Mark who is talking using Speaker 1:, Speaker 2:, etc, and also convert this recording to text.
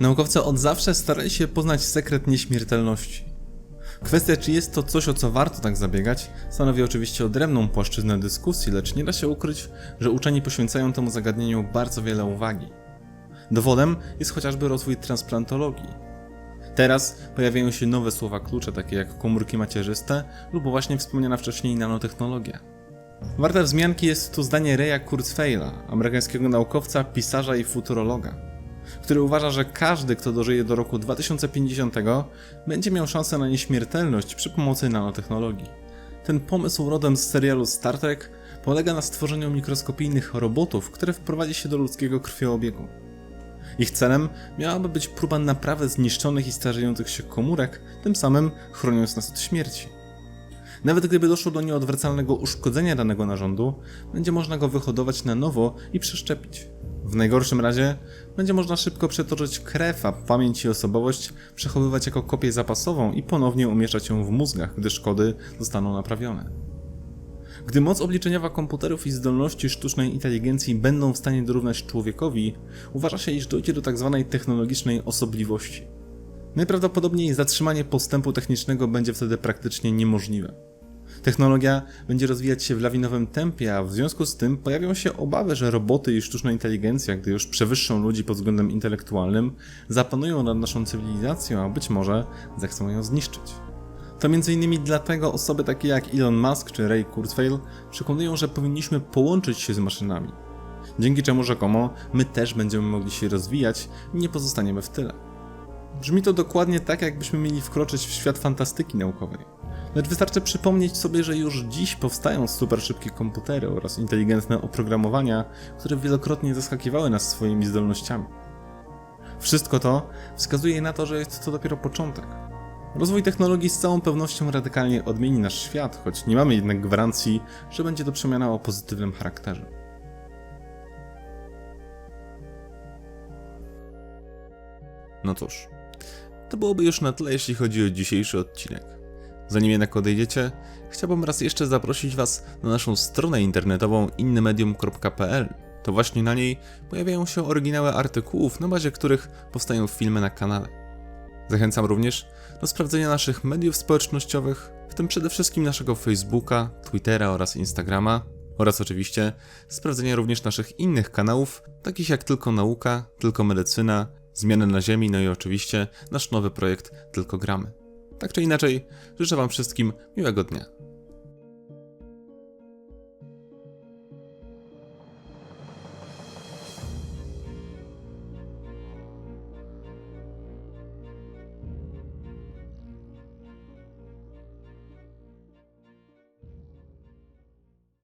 Speaker 1: Naukowcy od zawsze starali się poznać sekret nieśmiertelności. Kwestia, czy jest to coś, o co warto tak zabiegać, stanowi oczywiście odrębną płaszczyznę dyskusji, lecz nie da się ukryć, że uczeni poświęcają temu zagadnieniu bardzo wiele uwagi. Dowodem jest chociażby rozwój transplantologii. Teraz pojawiają się nowe słowa klucze, takie jak komórki macierzyste lub właśnie wspomniana wcześniej nanotechnologia. Warte wzmianki jest tu zdanie Reya Kurzweila, amerykańskiego naukowca, pisarza i futurologa, który uważa, że każdy, kto dożyje do roku 2050, będzie miał szansę na nieśmiertelność przy pomocy nanotechnologii. Ten pomysł rodem z serialu Star Trek polega na stworzeniu mikroskopijnych robotów, które wprowadzi się do ludzkiego krwioobiegu. Ich celem miałaby być próba naprawy zniszczonych i starzejących się komórek, tym samym chroniąc nas od śmierci. Nawet gdyby doszło do nieodwracalnego uszkodzenia danego narządu, będzie można go wyhodować na nowo i przeszczepić. W najgorszym razie będzie można szybko przetoczyć krew, a pamięć i osobowość przechowywać jako kopię zapasową i ponownie umieszczać ją w mózgach, gdy szkody zostaną naprawione. Gdy moc obliczeniowa komputerów i zdolności sztucznej inteligencji będą w stanie dorównać człowiekowi, uważa się, iż dojdzie do tzw. technologicznej osobliwości. Najprawdopodobniej zatrzymanie postępu technicznego będzie wtedy praktycznie niemożliwe. Technologia będzie rozwijać się w lawinowym tempie, a w związku z tym pojawią się obawy, że roboty i sztuczna inteligencja, gdy już przewyższą ludzi pod względem intelektualnym, zapanują nad naszą cywilizacją, a być może zechcą ją zniszczyć. To m.in. dlatego osoby takie jak Elon Musk czy Ray Kurzweil przekonują, że powinniśmy połączyć się z maszynami. Dzięki czemu rzekomo my też będziemy mogli się rozwijać i nie pozostaniemy w tyle. Brzmi to dokładnie tak, jakbyśmy mieli wkroczyć w świat fantastyki naukowej. Lecz wystarczy przypomnieć sobie, że już dziś powstają super szybkie komputery oraz inteligentne oprogramowania, które wielokrotnie zaskakiwały nas swoimi zdolnościami. Wszystko to wskazuje na to, że jest to dopiero początek. Rozwój technologii z całą pewnością radykalnie odmieni nasz świat, choć nie mamy jednak gwarancji, że będzie to przemiana o pozytywnym charakterze. No cóż, to byłoby już na tyle, jeśli chodzi o dzisiejszy odcinek. Zanim jednak odejdziecie, chciałbym raz jeszcze zaprosić Was na naszą stronę internetową innymedium.pl. To właśnie na niej pojawiają się oryginały artykułów, na bazie których powstają filmy na kanale. Zachęcam również do sprawdzenia naszych mediów społecznościowych, w tym przede wszystkim naszego Facebooka, Twittera oraz Instagrama, oraz oczywiście sprawdzenia również naszych innych kanałów, takich jak Tylko Nauka, Tylko Medycyna, Zmiany na Ziemi, no i oczywiście nasz nowy projekt Tylko Gramy. Tak czy inaczej, życzę Wam wszystkim miłego dnia.